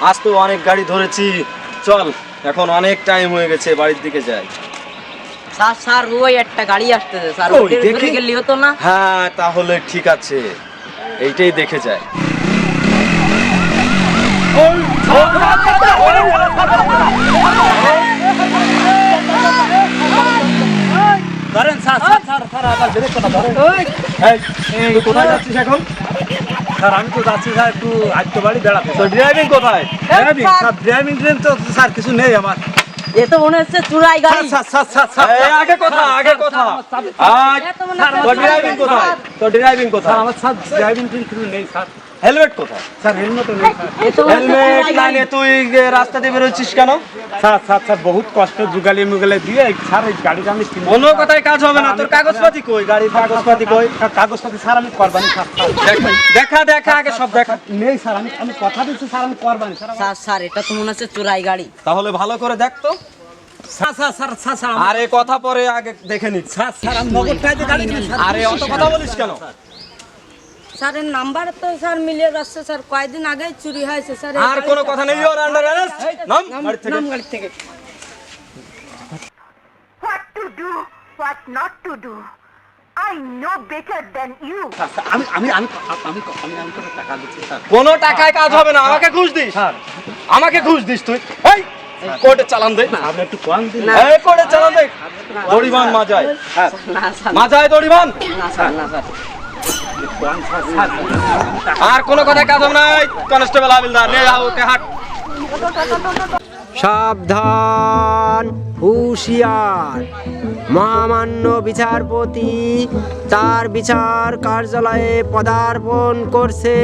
আজ তো অনেক গাড়ি ধরেছি। চল এখন অনেক টাইম হয়ে গেছে বাড়ির দিকে যাই। স্যার স্যার ওই একটা গাড়ি আসতেছে স্যার ওই, দেখি। হতো না? হ্যাঁ তাহলে ঠিক আছে। এইটাই দেখে যায় ধরেন স্যার স্যার স্যার স্যার আবার ধরেন। এই, কোথায় যাচ্ছিস এখন? স্যার আমি তো যাচ্ছি স্যার একটু আজকে বাড়ি বেড়াতে তো ড্রাইভিং কোথায় ড্রাইভিং স্যার ড্রাইভিং ট্রেন তো স্যার কিছু নেই আমার এ তো মনে হচ্ছে চুরাই গাড়ি স্যার স্যার স্যার স্যার আগে কথা আগে কথা আজ তো মনে ড্রাইভিং কোথায় তো ড্রাইভিং কোথায় আমার স্যার ড্রাইভিং ট্রেন কিছু নেই স্যার হেলমেট কোথায়? স্যার হেলমেটও নেই স্যার এ তো হচ্ছে হেলমেট না নিয়ে তুই রাস্তা দিয়ে বেরোচ্ছিস কেন? স্যার স্যার স্যার বহুত কষ্ট জুগালি মুগালে দিয়ে স্যার এই গাড়িটা আমি কোনো কথায় কাজ হবে না। তোর কাগজপাতি কই? গাড়ির কাগজপাতি কই? কাগজপাতি স্যার আমি করবানি স্যার স্যার। দেখা দেখা দেখা আগে সব দেখা। নেই স্যার আমি আমি কথা দিচ্ছি স্যার আমি করবানি স্যার স্যার স্যার এটা তো মনে হচ্ছে চুরাই গাড়ি। তাহলে ভালো করে দেখ তো। Sir sir sir sir sir আমার- আরে কথা পরে আগে দেখে নিচ্ছি। আরে অত কথা বলিস কেন? স্যারের নাম্বার তো স্যার মিলিয়ে যাচ্ছে স্যার। কয়েকদিন আগে চুরি হয়েছে স্যার। আর কোনো কথা নেই ওর আন্ডার অ্যারেস্ট নাম? গাড়ি থেকে। নাম গাড়ি থেকে। What to do, what not to do. I know better than you. Sir, sir, আমি আমি আমি আমি আমি আমি টাকা দিচ্ছি স্যার কোনো টাকায় কাজ হবে না আমাকে ঘুষ দিস। স্যার আমাকে ঘুষ দিস তুই। এই কোর্টে চালান দে। আপনি একটু কম দিন। এই কোর্টে চালান দে। দড়িবান মাজায় হ্যাঁ। মাজায় দড়িবান না স্যার না স্যার। আর কোনো কথায় কাজ হবে না এই কনস্টেবল হাবিলদার নে যাও হাট। সাবধান হুঁশিয়ার। মহামান্য বিচারপতি তার বিচার কার্যালয়ে পদার্পণ করছে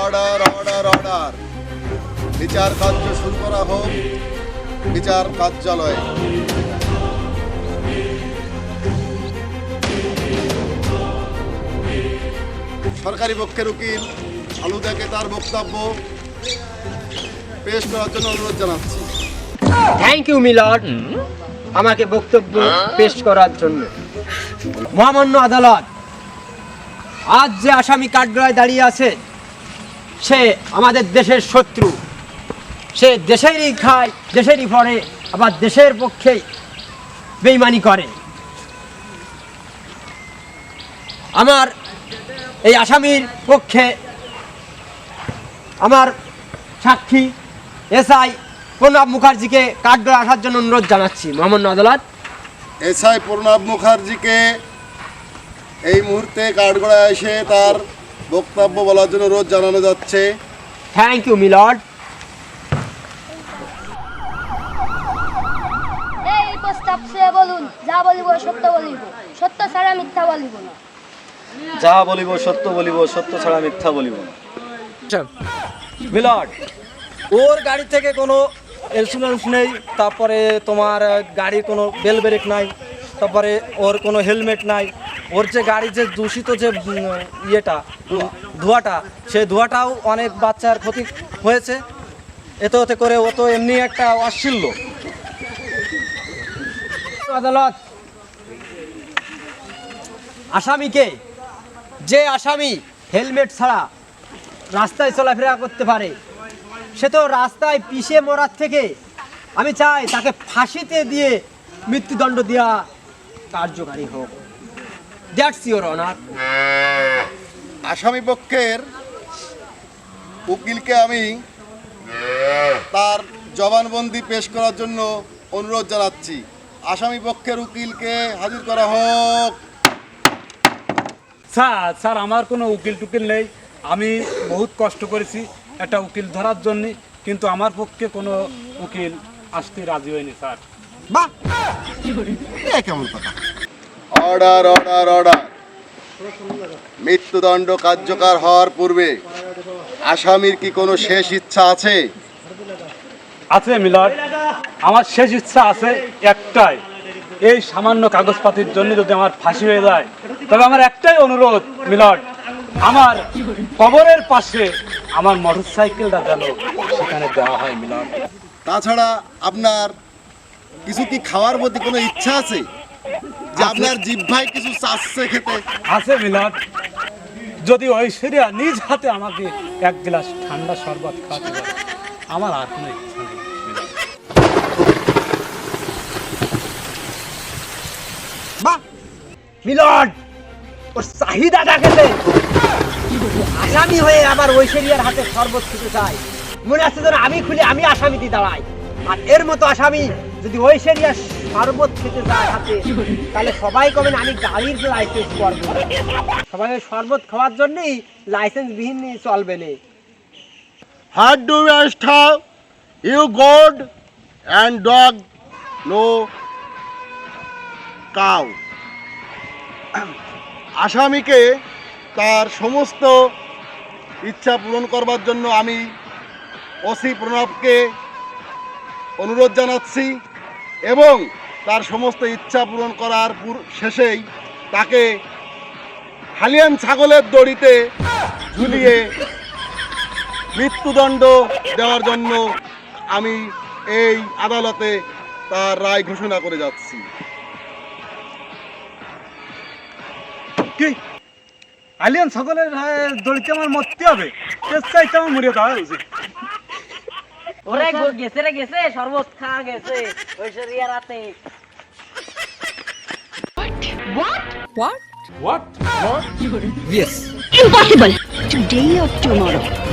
অর্ডার অর্ডার অর্ডার বিচার কার্য শুরু করা হোক। বিচার কার্যালয়ে। সরকারি পক্ষের উকিল আলুদাকে তার বক্তব্য পেশ করার জন্য অনুরোধ জানাচ্ছি। থ্যাংক ইউ মিলর আমাকে বক্তব্য পেশ করার জন্য। মহামান্য আদালত, আজ যে আসামি কাঠগড়ায় দাঁড়িয়ে আছে, সে আমাদের দেশের শত্রু। সে দেশেরই খায় দেশেরই পরে আবার দেশের পক্ষে বেইমানি করে। আমার এই আসামির পক্ষে আমার সাক্ষী এসআই প্রণব মুখার্জিকে কাঠগড়া আসার জন্য অনুরোধ জানাচ্ছি। মহামান্য আদালত এসআই প্রণব মুখার্জিকে এই মুহূর্তে কাঠগড়ায় এসে তার বক্তব্য বলার জন্য রোজ জানানো যাচ্ছে। থ্যাংক ইউ মিলর্ড এই প্রস্তাব সে যা বলিব সত্য বলিব। সত্য ছাড়া মিথ্যা বলিব না। যা বলিব সত্য বলিব সত্য ছাড়া মিথ্যা বলিব না। মিলট ওর গাড়ি থেকে কোনো ইন্স্যুরেন্স নেই তারপরে তোমার গাড়ির কোনো বেল ব্রেক নাই তারপরে ওর কোনো হেলমেট নাই ওর যে গাড়ি যে দূষিত যে ইয়েটা ধোঁয়াটা সেই ধোঁয়াটাও অনেক বাচ্চার ক্ষতি হয়েছে। এতে ওতে করে ও তো এমনি একটা অশ্লীল আদালত আসামিকে যে আসামি হেলমেট ছাড়া রাস্তায় চলাফেরা করতে পারে, সে তো রাস্তায় পিষে মরার থেকে আমি চাই তাকে ফাঁসিতে দিয়ে মৃত্যুদণ্ড দেওয়া কার্যকারী হোক। That's your honour. আসামি পক্ষের উকিলকে আমি তার জবানবন্দি পেশ করার জন্য অনুরোধ জানাচ্ছি। আসামি পক্ষের উকিলকে হাজির করা হোক। স্যার স্যার আমার কোনো উকিল টুকিল নেই। আমি বহুত কষ্ট করেছি একটা উকিল ধরার জন্য কিন্তু আমার পক্ষে কোনো উকিল আসতে রাজি হয়নি স্যার। বাহ! এ কেমন কথা? অর্ডার অর্ডার অর্ডার মৃত্যুদণ্ড কার্যকর হওয়ার পূর্বে আসামির কি কোনো শেষ ইচ্ছা আছে? আছে মিলন আমার শেষ ইচ্ছা আছে একটাই। এই সামান্য কাগজপাতির জন্য যদি আমার ফাঁসি হয়ে যায় তবে আমার একটাই অনুরোধ মিলন। আমার কবরের পাশে আমার মোটর সাইকেলটা যেন সেখানে দেওয়া হয় মিলন। তাছাড়া আপনার কিছু কি খাওয়ার প্রতি কোনো ইচ্ছা আছে? যে আপনার জিভ্ভায় কিছু চাচ্ছে খেতে? আছে মিলাদ যদি ঐশ্বরিয়া নিজ হাতে আমাকে এক গ্লাস ঠান্ডা শরবত খাওয়াতে পারে আমার আর কোনো ইচ্ছা নেই মিলন! ওর চাহিদা ডাকেছে আসামি হয়ে আবার ঐশ্বরিয়ার হাতে শরবত খেতে চায় মনে আছে যেন আমি খুলে আমি আসামিতে দাঁড়াই আর এর মতো আসামি যদি ঐশ্বরিয়ার শরবত খেতে যায় হাতে, তাহলে সবাই কবেন আমি গাড়ির লাইসেন্স করব সবাই শরবত খাওয়ার জন্যই লাইসেন্স বিহীন চলবে না How do you? You God and dog no cow. আসামিকে তার সমস্ত ইচ্ছা পূরণ করবার জন্য আমি ওসি প্রণবকে অনুরোধ জানাচ্ছি এবং তার সমস্ত ইচ্ছা পূরণ করার শেষেই তাকে হালিয়ান ছাগলের দড়িতে ঝুলিয়ে মৃত্যুদণ্ড দেওয়ার জন্য আমি এই আদালতে তার রায় ঘোষণা করে যাচ্ছি। কি? আলিয়ান সকলের দড়িতে আমার মরতে হবে। চেষ্টাইতে আমার মরিয়ে দেওয়া হয়েছে। ওরে গেছে রে গেছে শরবত খাওয়া গেছে ঐশ্বরিয়া রাতে। What Impossible. Today or tomorrow.